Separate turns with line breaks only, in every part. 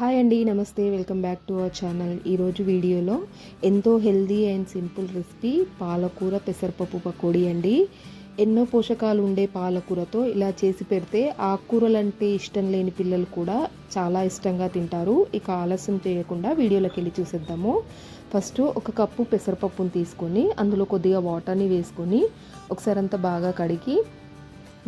Hi అండి నమస్తే. Welcome back to our channel. ఈరోజు వీడియోలో ఎంతో హెల్దీ అండ్ సింపుల్ రెసిపీ పాలకూర పెసరపప్పు పకోడీ అండి. ఎన్నో పోషకాలు ఉండే పాలకూరతో ఇలా చేసి పెడితే ఆకుకూరలు అంటే ఇష్టం లేని పిల్లలు కూడా చాలా ఇష్టంగా తింటారు. ఇక ఆలస్యం చేయకుండా వీడియోలోకి వెళ్ళి చూసేద్దాము. ఫస్ట్ ఒక కప్పు పెసరపప్పును తీసుకొని అందులో కొద్దిగా వాటర్ని వేసుకొని ఒకసారి అంతా బాగా కడిగి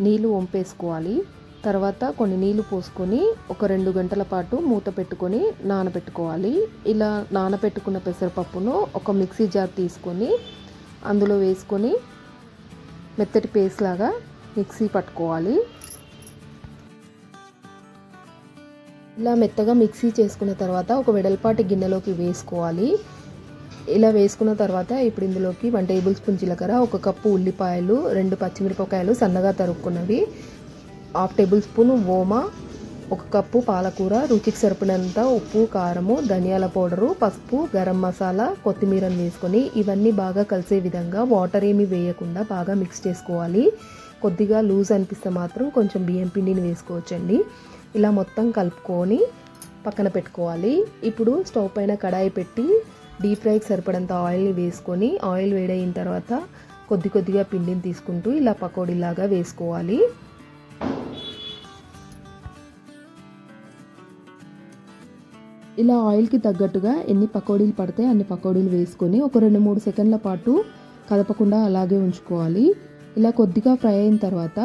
నీళ్ళు వంపేసుకోవాలి. తర్వాత కొన్ని నీళ్ళు పోసుకొని ఒక రెండు గంటల పాటు మూత పెట్టుకొని నానబెట్టుకోవాలి. ఇలా నానబెట్టుకున్న పెసరపప్పును ఒక మిక్సీ జార్ తీసుకొని అందులో వేసుకొని మెత్తటి పేస్ట్ లాగా మిక్సీ పట్టుకోవాలి. ఇలా మెత్తగా మిక్సీ చేసుకున్న తర్వాత ఒక వెడల్పాటి గిన్నెలోకి వేసుకోవాలి. ఇలా వేసుకున్న తర్వాత ఇప్పుడు ఇందులోకి వన్ టేబుల్ స్పూన్ జీలకర్ర ఒక కప్పు ఉల్లిపాయలు రెండు పచ్చిమిరపకాయలు సన్నగా తరుక్కున్నవి హాఫ్ టేబుల్ స్పూన్ ఓమా ఒక కప్పు పాలకూర రుచికి సరిపడినంత ఉప్పు కారము ధనియాల పౌడరు పసుపు గరం మసాలా కొత్తిమీరని వేసుకొని ఇవన్నీ బాగా కలిసే విధంగా వాటర్ ఏమి వేయకుండా బాగా మిక్స్ చేసుకోవాలి. కొద్దిగా లూజ్ అనిపిస్తే మాత్రం కొంచెం బియ్యం పిండిని వేసుకోవచ్చండి. ఇలా మొత్తం కలుపుకొని పక్కన పెట్టుకోవాలి. ఇప్పుడు స్టవ్ పైన కడాయి పెట్టి డీప్ ఫ్రైకి సరిపడంత ఆయిల్ని వేసుకొని ఆయిల్ వేడైన తర్వాత కొద్ది కొద్దిగా పిండిని తీసుకుంటూ ఇలా పకోడీలాగా వేసుకోవాలి. ఇలా ఆయిల్కి తగ్గట్టుగా ఎన్ని పకోడీలు పడితే అన్ని పకోడీలు వేసుకొని ఒక రెండు మూడు సెకండ్ల పాటు కదపకుండా అలాగే ఉంచుకోవాలి. ఇలా కొద్దిగా ఫ్రై అయిన తర్వాత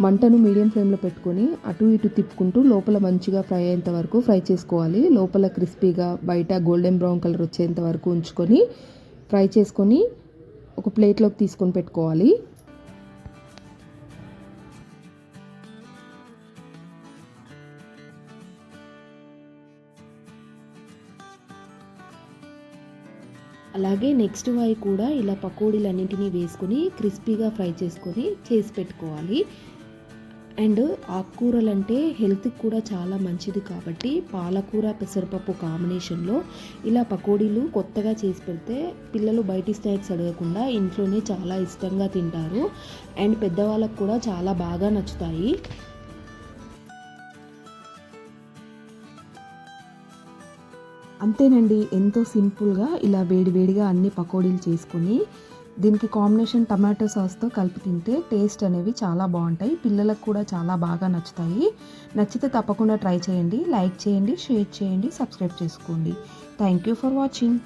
మంటను మీడియం ఫ్లేమ్లో పెట్టుకొని అటు ఇటు తిప్పుకుంటూ లోపల మంచిగా ఫ్రై అయ్యేంత వరకు ఫ్రై చేసుకోవాలి. లోపల క్రిస్పీగా బయట గోల్డెన్ బ్రౌన్ కలర్ వచ్చేంత వరకు ఉంచుకొని ఫ్రై చేసుకొని ఒక ప్లేట్లోకి తీసుకొని పెట్టుకోవాలి. అలాగే నెక్స్ట్ వై కూడా ఇలా పకోడీలన్నింటినీ వేసుకొని క్రిస్పీగా ఫ్రై చేసుకొని చేసి పెట్టుకోవాలి. అండ్ ఆకుకూరలు అంటే హెల్త్కి కూడా చాలా మంచిది కాబట్టి పాలకూర పెసరపప్పు కాంబినేషన్లో ఇలా పకోడీలు కొత్తగా చేసి పెడితే పిల్లలు బయటి స్నాక్స్ అడగకుండా ఇంట్లోనే చాలా ఇష్టంగా తింటారు. అండ్ పెద్దవాళ్ళకు కూడా చాలా బాగా నచ్చుతాయి. అంతేనండి ఎంతో సింపుల్గా ఇలా వేడివేడిగా అన్ని పకోడీలు చేసుకొని దీనికి కాంబినేషన్ టమాటో సాస్తో కలిపి తింటే టేస్ట్ అనేవి చాలా బాగుంటాయి పిల్లలకు కూడా చాలా బాగా నచ్చుతాయి. నచ్చితే తప్పకుండా ట్రై చేయండి లైక్ చేయండి షేర్ చేయండి సబ్స్క్రైబ్ చేసుకోండి. Thank you for watching.